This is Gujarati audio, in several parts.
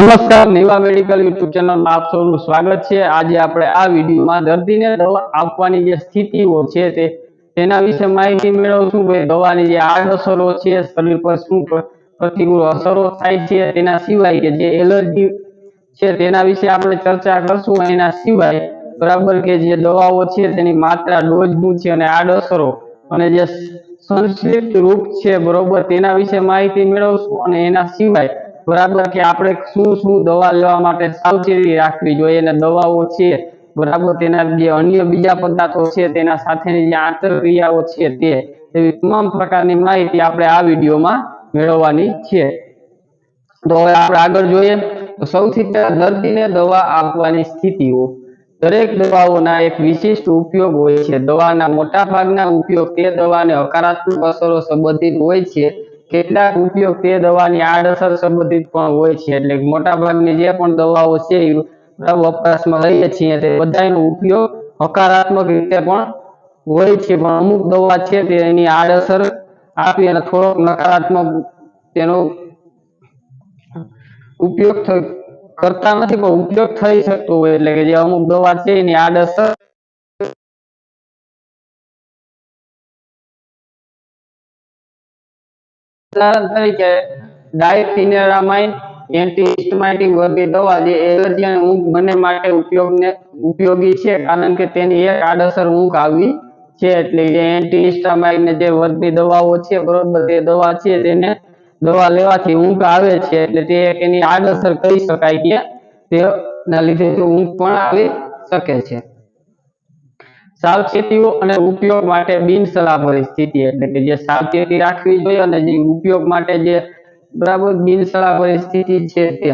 નમસ્કાર, નેવા મેડિકલ યુટ્યુબ ચેનલમાં આપ સૌનું સ્વાગત છે. આજે આપણે આ વિડીયોમાં દર્દીને દવા આપવાની જે સ્થિતિઓ છે તે, તેના વિશે માહિતી મેળવશું. ભાઈ, દવાની જે આડઅસરો છે, શરીર પર શું પ્રતિકૂળ અસરો થાય છે, તેના સિવાય કે જે એલર્જી છે તેના વિશે આપણે ચર્ચા કરશું. એના સિવાય બરાબર કે જે દવાઓ છે તેની માત્રા, ડોઝ શું છે અને આડઅસરો અને જે સંક્ષિપ્ત રૂપ છે બરોબર તેના વિશે માહિતી મેળવશું અને એના સિવાય બરાબર કે આપણે શું શું દવા લેવા માટે સાવચેતી રાખવી જોઈએ અને દવાઓ છે, બરાબર તેના જે અન્ય બીજા પદાર્થો છે, તેના સાથેની જે આંતરક્રિયાઓ છે તે એવી તમામ પ્રકારની માહિતી આપણે આ વિડીયોમાં મેળવવાની છે. તો હવે આપણે આગળ જોઈએ, તો સૌથી પહેલા દર્દીને દવા આપવાની સ્થિતિઓ. દરેક દવાઓના એક વિશિષ્ટ ઉપયોગ હોય છે. દવાના મોટા ભાગના ઉપયોગ તે દવાને હકારાત્મક અસરો સંબંધિત હોય છે. કેટલાક ઉપયોગ તે દવાની આડઅસર સંબંધિત પણ હોય છે. એટલે મોટાભાગની મોટા ભાગની જે પણ દવાઓ છે એ વપરાશમાં લઈએ છીએ. તે બધાનો ઉપયોગ હકારાત્મક રીતે પણ હોય છે. પણ અમુક દવા છે તે એની આડઅસર આપી અને થોડોક નકારાત્મક તેનો ઉપયોગ કરતા નથી, પણ ઉપયોગ થઈ શકતો હોય. એટલે કે જે અમુક દવા છે, એની આડઅસર ઉદાહરણ તરીકે ડાયફિનેરામાઇન એન્ટિહિસ્ટામાઇન વર્ગની દવા જે એલર્જી અને ઊંઘ બંને માટે ઉપયોગને ઉપયોગી છે, કારણ કે તેની એક આડઅસર ઊંઘ આવી છે એટલે જે એન્ટીહિસ્ટામાઇન જે વર્ગની દવાઓ છે, બરોબર, તે દવા છે તેને દવા લેવાથી ઊંઘ આવે છે, એટલે તે એની આડઅસર કહી શકાય કે તેના લીધે ઊંઘ પણ આવી શકે છે. સાવચેતીઓ અને ઉપયોગ માટે બિનસલાહ પરિસ્થિતિ એટલે કે જે સાવચેતી રાખવી જોઈએ અને જે ઉપયોગ માટે જે બરાબર બિનસલાહ પરિસ્થિતિ છે તે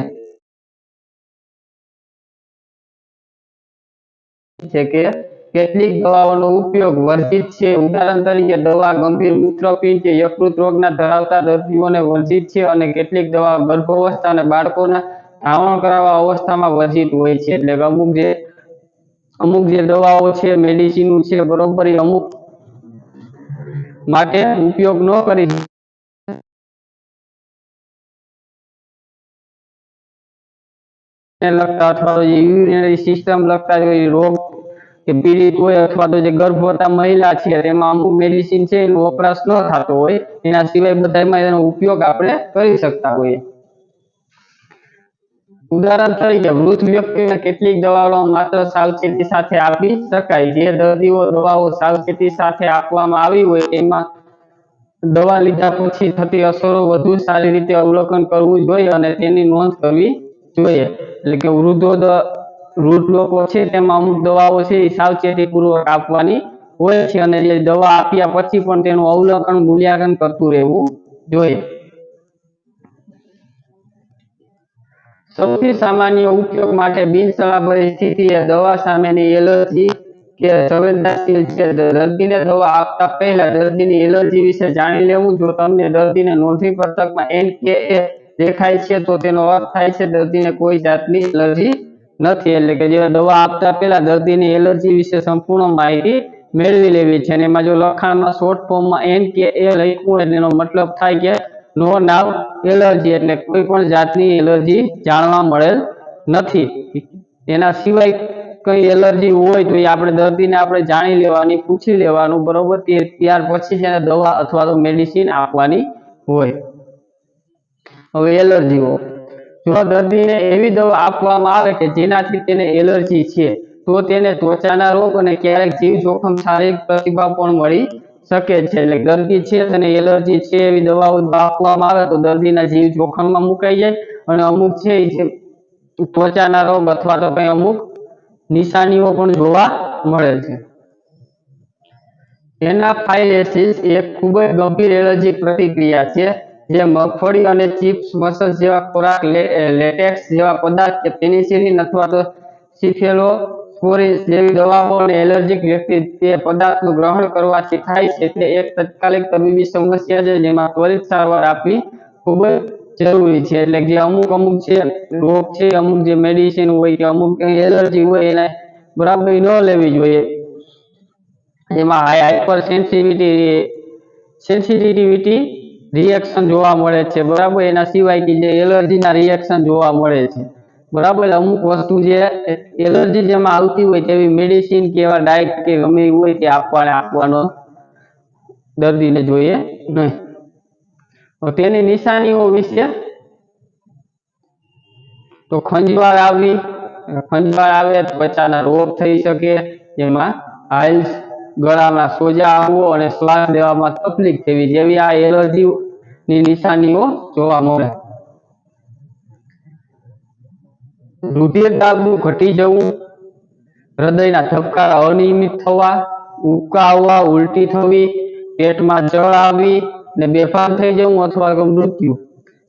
છે કે કેટલીક દવાઓનો ઉપયોગ વર્જિત છે. ઉદાહરણ તરીકે, દવા ગંભીર મૂત્રપિંડ કે યકૃત રોગના ધરાવતા દર્દીઓને વર્જિત છે અને કેટલીક દવા ગર્ભાવસ્થા અને બાળકોના ધાવણ કરાવવા અવસ્થામાં વર્જિત હોય છે. એટલે અમુક જે અમુક જે દવાઓ છે મેડિસિન છે, બરોબર અમુક માટે ઉપયોગ ન કરી અથવા જે સિસ્ટમ લગતા જે રોગ કે પીડિત હોય અથવા તો જે ગર્ભવતા મહિલા છે, તેમાં અમુક મેડિસિન છે, એનો વપરાશ ન થતો હોય. એના સિવાય બધામાં એનો ઉપયોગ આપણે કરી શકતા હોઈએ. ઉદાહરણ તરીકે, વૃદ્ધ વ્યક્તિને કેટલીક દવાઓ માત્ર સાવચેતી સાથે આપી શકાય. જે દર્દીઓ દવાઓ સાવચેતી સાથે આપવામાં આવી હોય, એમાં દવા લીધા પછી થતી અસરો વધુ સારી રીતે અવલોકન કરવું જોઈએ અને તેની નોંધ કરવી જોઈએ. એટલે કે વૃદ્ધો વૃદ્ધ લોકો છે, તેમાં અમુક દવાઓ છે, એ સાવચેતીપૂર્વક આપવાની હોય છે અને જે દવા આપ્યા પછી પણ તેનું અવલોકન, મૂલ્યાંકન કરતું રહેવું જોઈએ. સૌથી સામાન્ય ઉપયોગ માટે બિનસલાહ પરિસ્થિતિ દવા સામેની એલર્જી કે સંવેદનશીલ છે. દર્દીને દવા આપતા પહેલા દર્દીની એલર્જી વિશે જાણી લેવું. જો તમને દર્દીને નોંધી પત્રકમાં એન કે એ દેખાય છે, તો તેનો અર્થ થાય છે દર્દીને કોઈ જાતની એલર્જી નથી. એટલે કે જે દવા આપતા પહેલા દર્દીની એલર્જી વિશે સંપૂર્ણ માહિતી મેળવી લેવી છે. અને એમાં જો લખાણમાં શોર્ટ ફોર્મમાં એન કે એ લખ્યું હોય એનો મતલબ થાય કે નો નાવ એલર્જી એટલે કોઈ પણ જાતની એલર્જી જાણવા મળેલ નથી. એના સિવાય કઈ એલર્જી હોય તો એ આપણે દર્દીને આપણે જાણી લેવાની, પૂછી લેવાનું, બરોબર? તે ત્યાર પછી જ દવા અથવા તો મેડિસિન આપવાની હોય. હવે એલર્જીઓ જો દર્દીને એવી દવા આપવામાં આવે કે જેનાથી તેને એલર્જી છે, તો તેને ત્વચાના રોગ અને ક્યારેક જીવ જોખમ શારીરિક પ્રતિભાવ પણ મળી શકે છે. એટલે દર્દી છે અને એલર્જી છે એવી દવાઓ આપવામાં આવે તો દર્દીના જીવ જોખમમાં મુકાઈ જાય અને અમુક છે ત્વચાના રોગ અથવા તો કઈ અમુક નિશાનીઓ પણ જોવા મળે છે. એનાફાઇલેસિસ એ ખૂબ જ ગંભીર એલર્જીક પ્રતિક્રિયા છે, જે મગફળી અને ચિપ્સ, મસલ જેવા ખોરાક લેટેક્સ જેવા પદાર્થ પેનિસિલિન અથવા તો જરૂરી છે. એટલે જે અમુક અમુક રોગ છે, અમુક જે મેડિસિન હોય કે અમુક એલર્જી હોય એને બરાબર ન લેવી જોઈએ. એમાં હાઈપર સેન્સિટિવિટી સેન્સિટિવિટી રિએક્શન જોવા મળે છે. બરાબર એના સિવાય કે જે એલર્જીના રિએક્શન જોવા મળે છે. બરાબર, અમુક વસ્તુ જે એલર્જી જેમાં આવતી હોય તેવી મેડિસિન કે એવા ડાયટ કે ગમે એવું હોય તે આપવાને દર્દીને જોઈએ નહીં. તો તેની નિશાનીઓ વિશે તો ખંજવાળ આવી, ખંજવાળ આવે ત્વચાના રોગ થઈ શકે, જેમાં હાઇલ્સ ગળામાં સોજા આવવો અને શ્વાસ લેવામાં તકલીફ થવી જેવી આ એલર્જીની નિશાનીઓ જોવા મળે. રુધિર દાબનું ઘટી જવું, હૃદયના ધબકારા અનિયમિત થવા ઉકાવવા ઉલટી થવી, પેટમાં જળ આવી ને બેફામ થઈ જવું અથવા મૃત્યુ.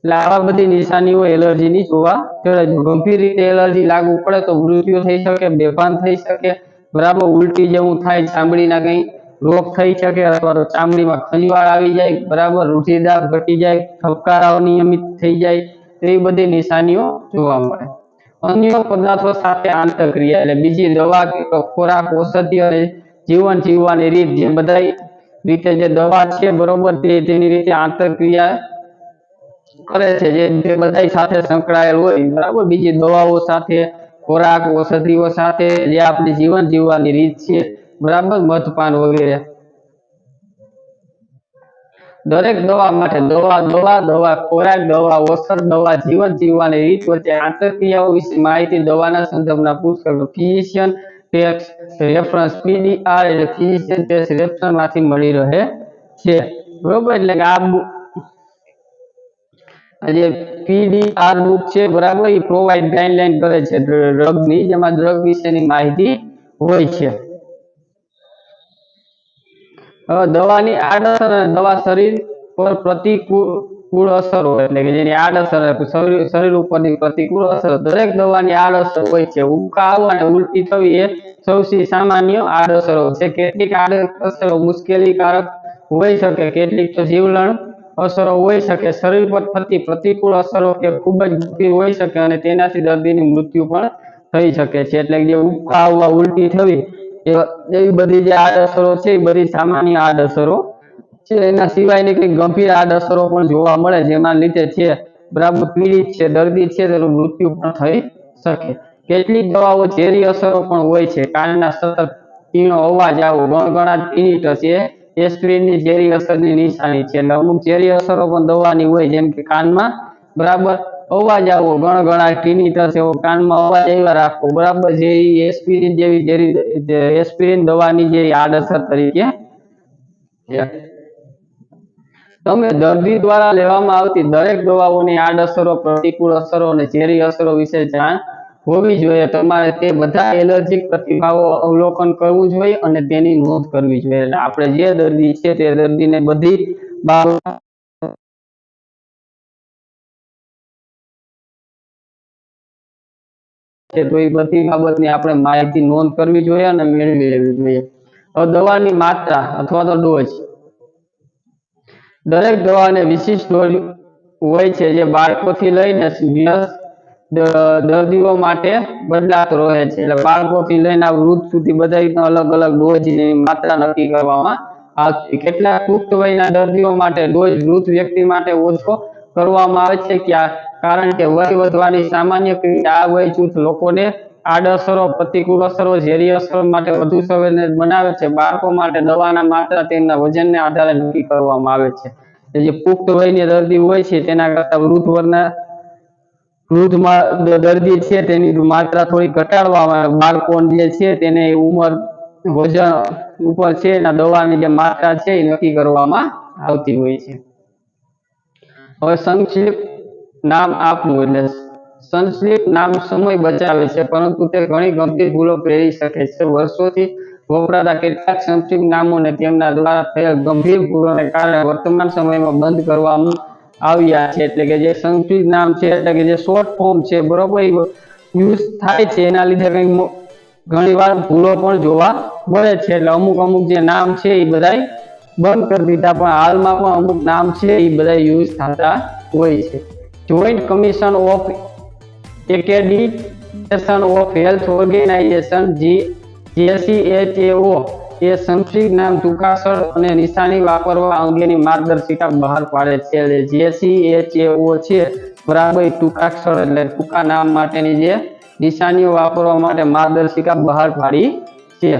એટલે આવા બધી નિશાનીઓ એલર્જીની જોવા મળે ગંભીર રીતે એલર્જી લાગુ પડે તો મૃત્યુ થઈ શકે બેભાન થઈ શકે, બરાબર ઉલટી જેવું થાય, ચામડીના કંઈ રોગ થઈ શકે અથવા તો ચામડીમાં ખંજવાળ આવી જાય, બરાબર રુધિરદાબ ઘટી જાય, ધબકારા નિયમિત થઈ જાય એવી બધી નિશાનીઓ જોવા મળે. અન્ય પદાર્થો સાથે આંતરક્રિયા એટલે બીજી દવા કે ખોરાક, ઔષધિ અને જીવન જીવવાની રીત જે બધા રીતે જે દવા છે બરોબર તેની રીતે આંતરક્રિયા કરે છે જે બધા સાથે સંકળાયેલ હોય, બરાબર? બીજી દવાઓ સાથે, ખોરાક, ઔષધિઓ સાથે જે આપણી જીવન જીવવાની રીત છે, બરાબર? મધપાન વગેરે. દરેક દવા માટે દવા દવા દવા, ખોરાક, દવા ઓસર દવા, જીવન જીવવાની રીત વચ્ચે આંતરક્રિયાઓ વિશે માહિતી દવાના સંદર્ભના પુસ્તકો ફિઝિશિયન ટેક્સ રેફરન્સ પીડીઆર એટલે ફિઝિશિયન ટેક્સ રેફરન્સમાંથી મળી રહે છે. બરોબર એટલે કે આ જે પીડીઆર બુક છે, બરાબર, એ પ્રોવાઈડ ગાઈડલાઈન કરે છે. ડ્રગની, જેમાં ડ્રગ વિશેની માહિતી હોય છે. દવાની આડઅસર દવા શરીર પર પ્રતિકૂળ અસરો એટલે કે જેની આડઅસર શરીર ઉપરની પ્રતિકૂળ અસર. દરેક દવાની આડઅસર હોય છે. ઉકાળો અને ઉલટી થવી એ સૌથી સામાન્ય આડઅસરો છે. કેટલીક આડઅસરો મુશ્કેલીકારક હોઈ શકે, કેટલીક તો જીવલણ અસરો હોઈ શકે. શરીર પર થતી પ્રતિકૂળ અસરો કે ખૂબ જ ગંભીર હોઈ શકે અને તેનાથી દર્દીની મૃત્યુ પણ થઈ શકે છે. એટલે જે ઉબકા આવવા, ઉલટી થવી એવા- બધી જે આડઅસરો છે, એ બધી સામાન્ય આડઅસરો છે. એના સિવાયની કંઈક ગંભીર આડઅસરો પણ જોવા મળે, જેના લીધે છે, બરાબર પીડિત છે, દર્દી છે, તેનું મૃત્યુ પણ થઈ શકે. કેટલીક દવાઓ ઝેરી અસરો પણ હોય છે. કાનના સતત પીણો, અવાજ આવો, ગણગણાટ tinnitus એ સ્ક્રીનની ઝેરી અસરની નિશાની છે. એટલે અમુક ઝેરી અસરો પણ દવાની હોય, જેમ કે કાનમાં, બરાબર? અવાજ આવો ગણગણાટ થશે, એવો કાનમાં અવાજ આવ્યા રાખો. બરાબર જે એસ્પિરિન જેવી જે એસ્પિરિન દવાની જે આડઅસર તરીકે તમે દર્દી દ્વારા લેવામાં આવતી દરેક દવાઓની આડઅસરો, પ્રતિકૂળ અસરો અને ઝેરી અસરો વિશે જાણ હોવી જોઈએ. તમારે તે બધા એલર્જીક પ્રતિભાવો અવલોકન કરવું જોઈએ અને તેની નોંધ કરવી જોઈએ. એટલે આપણે જે દર્દી છે તે દર્દીને બધી બાબત છે, તો એ બધી બાબતની આપણે માહિતી નોંધ કરવી જોઈએ અને મેળવી લેવી જોઈએ. દવાની માત્રા અથવા તો ડોઝ. દરેક દવાને વિશિષ્ટ ડોઝ હોય છે, જે બાળકોથી લઈને દર્દીઓ માટે બદલાતો રહે છે. એટલે બાળકોથી લઈને વૃદ્ધ સુધી બધાનો અલગ અલગ ડોઝની માત્રા નક્કી કરવામાં આવતી કેટલાક પુખ્ત વયના દર્દીઓ માટે ડોઝ વૃદ્ધ વ્યક્તિ માટે ઓછો કરવામાં આવે છે. કે આ- કારણ કે વય વધવાની સામાન્ય ક્રિયા આ વય જૂથ લોકોને આડઅસરો, પ્રતિકૂળ અસરો, ઝેરી અસરો માટે વધુ સંવેદનશીલ બનાવે છે. બાળકો માટે દવાના માત્રા તેમના વજનને આધારે નક્કી કરવામાં આવે છે. જે પુખ્ત વયની દર્દી હોય છે, તેના કરતાં વૃદ્ધ વર્ગના વૃદ્ધમાં દર્દી છે, તેની માત્રા થોડી ઘટાડવામાં. બાળકો જે છે, તેને ઉંમર, વજન ઉપર છે, એના દવાની જે માત્રા છે, એ નક્કી કરવામાં આવતી હોય છે. હવે સંક્ષિપ્ત નામ આપવું એટલે સંસ્કૃત નામ સમય બચાવે છે, પરંતુ તે ઘણી ગંભીર ભૂલો પ્રેરી શકે છે. વર્ષોથી વપરાતા કેટલાક સંક્ષિપ્ત નામોને તેમના દ્વારા થયેલ ગંભીર ભૂલોને કારણે વર્તમાન સમયમાં બંધ કરવામાં આવ્યા છે. એટલે કે જે સંક્ષિપ્ત નામ છે, એટલે કે જે શોર્ટ ફોર્મ છે, બરોબર યુઝ થાય છે. એના લીધે કંઈક ઘણીવાર ઘણી વાર ભૂલો પણ જોવા મળે છે. એટલે અમુક અમુક જે નામ છે, એ બધાય બંધ કરી દીધા, પણ હાલમાં પણ અમુક નામ છે, એ બધા યુઝ થતા હોય છે. Joint commission of accreditation of health organization G JCAHO એ સંક્ષિપ્ત નામ ટૂંકાક્ષર અને નિશાની વાપરવા અંગેની માર્ગદર્શિકા બહાર પાડે છે. એટલે જેસી એચ એ ઓ છે, બરાબર ટૂંકાક્ષર એટલે ટૂંકા નામ માટેની જે નિશાનીઓ વાપરવા માટે માર્ગદર્શિકા બહાર પાડી છે.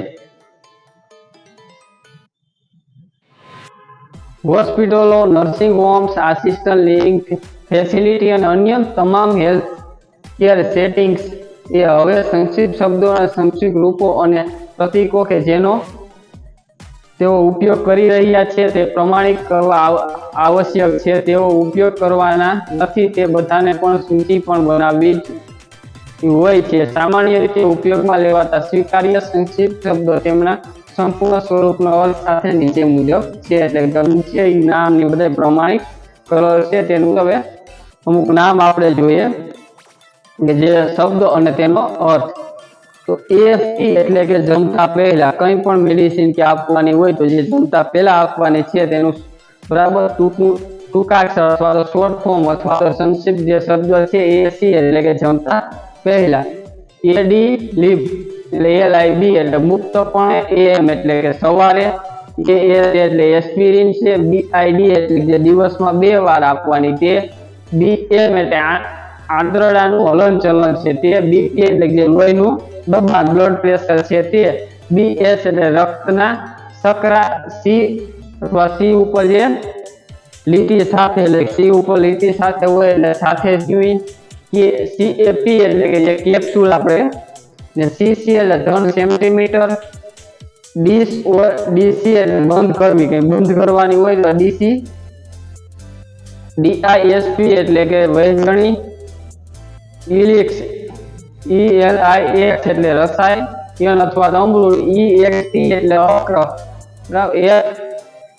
હોસ્પિટલો, nursing homes, assistant living facility અને અન્ય તમામ હેલ્થ કેર સેટિંગ્સ એ હવે સંક્ષિપ્ત શબ્દોના સંક્ષિપ્ત રૂપો અને પ્રતીકો કે જેનો તેઓ ઉપયોગ કરી રહ્યા છે તે પ્રમાણિત કરવા આવશ્યક છે. તેઓ ઉપયોગ કરવાના નથી તે બધાને પણ સૂચિ પણ બનાવવી હોય છે. સામાન્ય રીતે ઉપયોગમાં લેવાતા સ્વીકાર્ય સંક્ષિપ્ત શબ્દો તેમના સંપૂર્ણ સ્વરૂપનો અર્થ સાથે નીચે મુજબ છે. એટલે ગમ છે એ નામ ને બધા પ્રમાણિત કલર છે. તેનું હવે અમુક નામ આપણે જોઈએ કે જે શબ્દો અને તેનો અર્થ. તો એએસટી એટલે કે જમતા પહેલા, કંઈ પણ મેડિસિન કે આપવાની હોય તો જે જમતા પહેલા આપવાની છે તેનું બરાબર ટૂંકું ટૂંકાક્ષર અથવા તો શોર્ટ ફોર્મ અથવા તો સંક્ષિપ્ત જે શબ્દ છે એસી એટલે કે જમતા પહેલા. એડી લીબ એટલે એલ આઈ બી એટલે મુક્તપણે એમ એટલે કે સવારે એ એટલે એસ્પિરિન છે બીઆઈડી એટલે કે દિવસમાં બે વાર આપવાની તે બી એમ એટલે આંતરડાનું હલનચલન છે. તે બીપી એટલે કે લોહીનું દબાણ બ્લડ પ્રેશર છે. તે બીએસ એટલે રક્તના સકરા સી અથવા સી ઉપર જે લીટી સાથે એટલે સી ઉપર લીટી સાથે હોય એટલે સાથે સ્યુઇન કે સી એપી એટલે કે જે કેપ્સ્યુલ આપણે, ને સી સી એટલે ધન સેન્ટીમીટર ડીસ ડીસી એટલે બંધ કરવી. કે બંધ કરવાની હોય તો ડીસી ડીઆઈએસપી એટલે કે વૈજણી ઇલિક્સ ઈ એલ આઈ એક્સ એટલે રસાયણ અથવા તો ઈ એક્સ ટી એટલે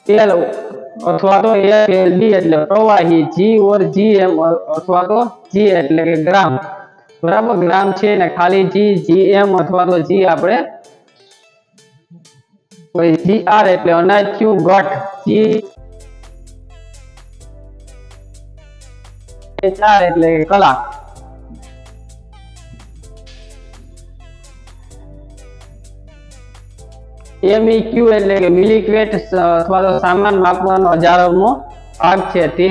એ એલ અથવા તો એલ ડી એટલે પ્રવાહી જી ઓર જી એમ અથવા તો જી એટલે કે ગ્રામ, બરાબર? ગ્રામ છે ને ખાલી જી જી એમ અથવા તો જી આપણે જી આર એટલે અનાજ થયું ગટ જી ચાર એટલે કલાક એમઈક્યુ એટલે કે મિલિક્વેટ અથવા તો સામાન માપવાનો હજારોનો ભાગ છે. તે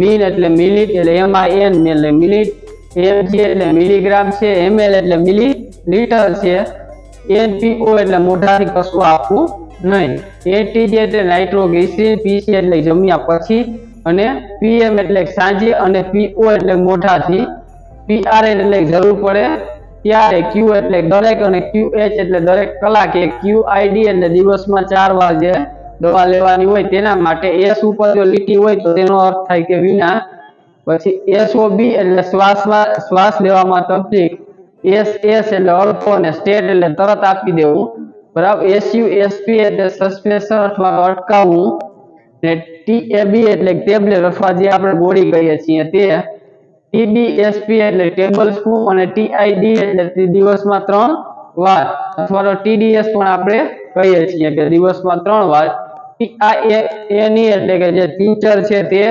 મીન એટલે મિલિટ એટલે એમ આઈ એન એટલે મિલિટ. એમજી એટલે મિલીગ્રામ છે. એમએલ એટલે મિલી લીટર છે એનપીઓ એટલે મોઢાથી કશું આપવું નહીં. એટીજી એટલે નાઇટ્રોગ્લિસરીન પીસી એટલે જમ્યા પછી અને પીએમ એટલે સાંજે અને પીઓ એટલે મોઢાથી. પીઆર એટલે જરૂર પડે. ત્યારે ક્યુ એટલે દરેક અને ક્યુ એચ એટલે દરેક કલાકે ક્યુ આઈડી એટલે દિવસમાં ચાર જે દવા લેવાની હોય તેના માટે એસ ઉપર જો લીટી હોય તો તેનો અર્થ થાય કે વિના. પછી એસઓબી એટલે શ્વાસમાં શ્વાસ લેવામાં તકલીફ. એસ એસ એટલે અડધો અને સ્ટેટ એટલે તરત આપી દેવું. બરાબર? એસયુ એસપી એટલે સસ્પેન્શન અથવા અટકાવવું. ને ટીએબી એટલે ટેબ્લેટ અથવા જે આપણે ગોળી કહીએ છીએ તે ટીબીએસપી એટલે ટેબલ સ્પૂન અને ટીઆઈડી એટલે દિવસમાં ત્રણ વાર અથવા તો ટીડીએસ પણ આપણે કહીએ છીએ કે દિવસમાં ત્રણ વાર ટીઆઈએની એટલે કે જે ટીચર છે તે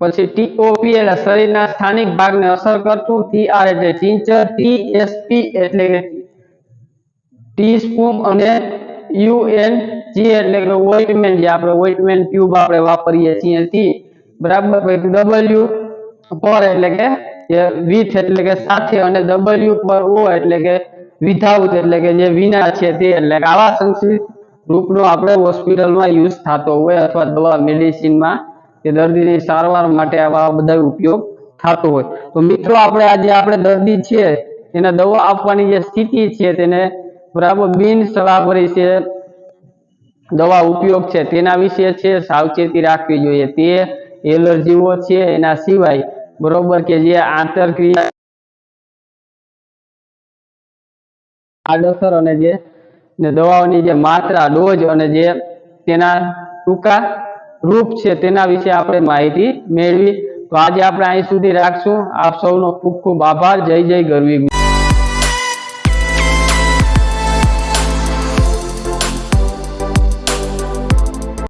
પછી ટીઓપી એટલે શરીરના સ્થાનિક ભાગને અસર કરતું ટીઆર એટલે ટીચર ટીએસપી એટલે કે ટીસ્પૂન અને યુએન જી એટલે કે ઓઇન્ટમેન્ટ જે આપણે ઓઇન્ટમેન્ટ ટ્યુબ આપણે વાપરીએ છીએ ટી બરાબર? પછી ડબલ્યુ પર એટલે કે વિથ એટલે કે સાથે અને ડબલ્યુ પર ઓ એટલે કે વિધાઉટ એટલે કે જે વિના છે તે એટલે કે આવા સંક્ષિપ્ત રૂપનો આપણે હોસ્પિટલમાં યુઝ થતો હોય અથવા દવા મેડિસિનમાં કે દર્દીની સારવાર માટે આવા બધા ઉપયોગ થતો હોય. તો મિત્રો, આપણે આજે આપણે દર્દી છે એને દવા આપવાની જે સ્થિતિ છે તેને બરાબર બિન છે દવા ઉપયોગ છે તેના વિશે છે સાવચેતી રાખવી જોઈએ. તે એલર્જીઓ છે એના સિવાય બરોબર કે જે આંતરક્રિયા આડઅસર અને જે દવાઓની જે માત્રા, ડોઝ અને જે તેના ટૂંકા રૂપ છે તેના વિશે આપણે માહિતી મેળવી. તો આજે આપણે અહીં સુધી રાખશું. આપ સૌનો ખૂબ ખૂબ આભાર. જય જય ગરવી